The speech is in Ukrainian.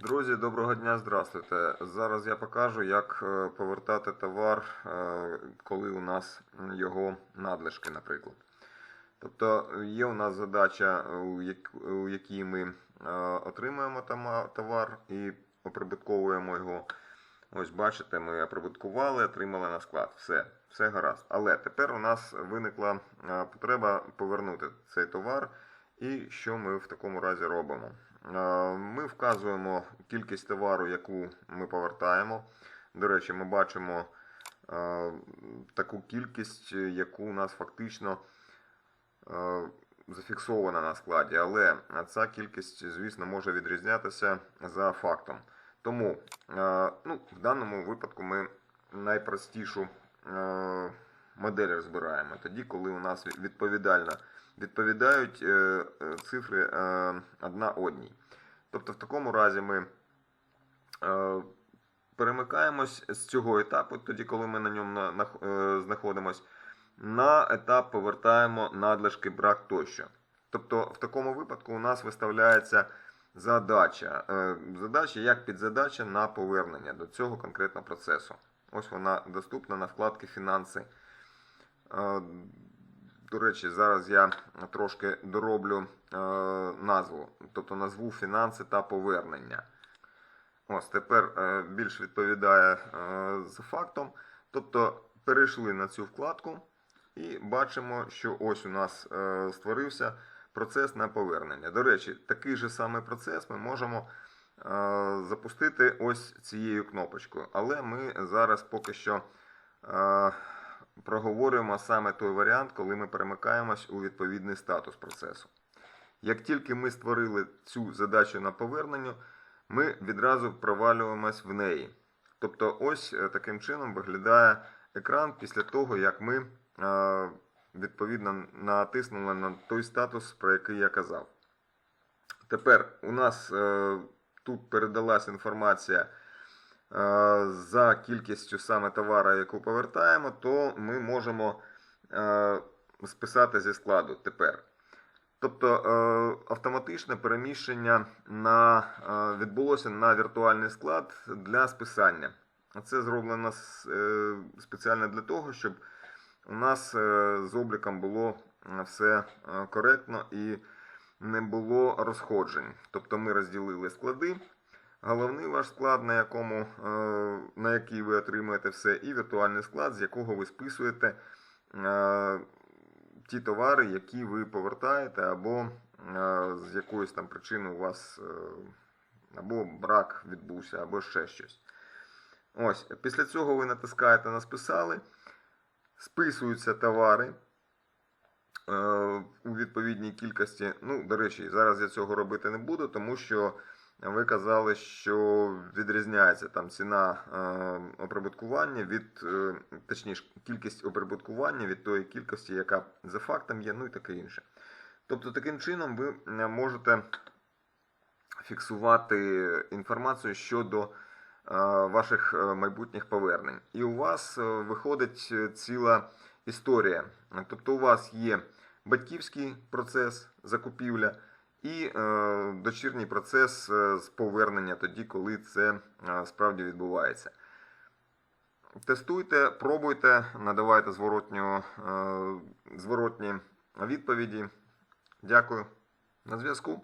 Друзі, доброго дня, здравствуйте. Зараз я покажу, як е, повертати товар, е, коли у нас його надлишки, наприклад. Тобто є у нас задача, е, у якій ми отримуємо товар і оприбутковуємо його. Ось бачите, ми оприбуткували, отримали на склад. Все, все гаразд. Але тепер у нас виникла потреба повернути цей товар. І що ми в такому разі робимо? Е, Ми вказуємо кількість товару, яку ми повертаємо. До речі, ми бачимо е, таку кількість, яку у нас фактично е, зафіксована на складі, але ця кількість, звісно, може відрізнятися за фактом. Тому ну, в даному випадку ми найпростішу модель розбираємо. Тоді, коли у нас відповідально відповідають е, е, цифри е, одна одній. Тобто, в такому разі ми перемикаємось з цього етапу, тоді, коли ми на ньому на, знаходимось, на етап повертаємо надлишки брак тощо. Тобто, в такому випадку у нас виставляється задача. Задача як підзадача на повернення до цього конкретного процесу. Ось вона доступна на вкладці Фінанси. Е, До речі, зараз я трошки дороблю е, назву, тобто назву фінанси та повернення. Ось тепер е, більш відповідає за фактом. Тобто перейшли на цю вкладку і бачимо, що ось у нас створився процес на повернення. До речі, такий же самий процес ми можемо запустити ось цією кнопочкою. Але ми зараз поки що проговорюємо саме той варіант, коли ми перемикаємось у відповідний статус процесу. Як тільки ми створили цю задачу на поверненню, ми відразу провалюємось в неї. Тобто, ось е, таким чином виглядає екран після того, як ми е, відповідно натиснули на той статус, про який я казав. Тепер у нас е, тут передалась інформація за кількістю саме товара, яку повертаємо, то ми можемо е, списати зі складу тепер. Тобто е, автоматичне переміщення на, е, відбулося на віртуальний склад для списання. Це зроблено е, спеціально для того, щоб у нас е, з обліком було е, все е, коректно і не було розходжень. Тобто ми розділили склади. Головний ваш склад, на, якому, е, на який ви отримуєте все, і віртуальний склад, з якого ви списуєте е, ті товари, які ви повертаєте, або е, з якоїсь там причини у вас або брак відбувся, або ще щось. Ось, після цього ви натискаєте на списали, списуються товари у відповідній кількості. Ну, до речі, зараз я цього робити не буду, тому що ви казали, що відрізняється там ціна е, оприбуткування від, е, точніше, кількість оприбуткування від тої кількості, яка за фактом є, ну і таке інше. Тобто, таким чином ви е, можете фіксувати інформацію щодо ваших майбутніх повернень. І у вас виходить ціла історія. Тобто, у вас є батьківський процес закупівля і е, дочірній процес е, з повернення тоді, коли це е, справді відбувається. Тестуйте, пробуйте, надавайте зворотню, е, зворотні відповіді. Дякую. На зв'язку.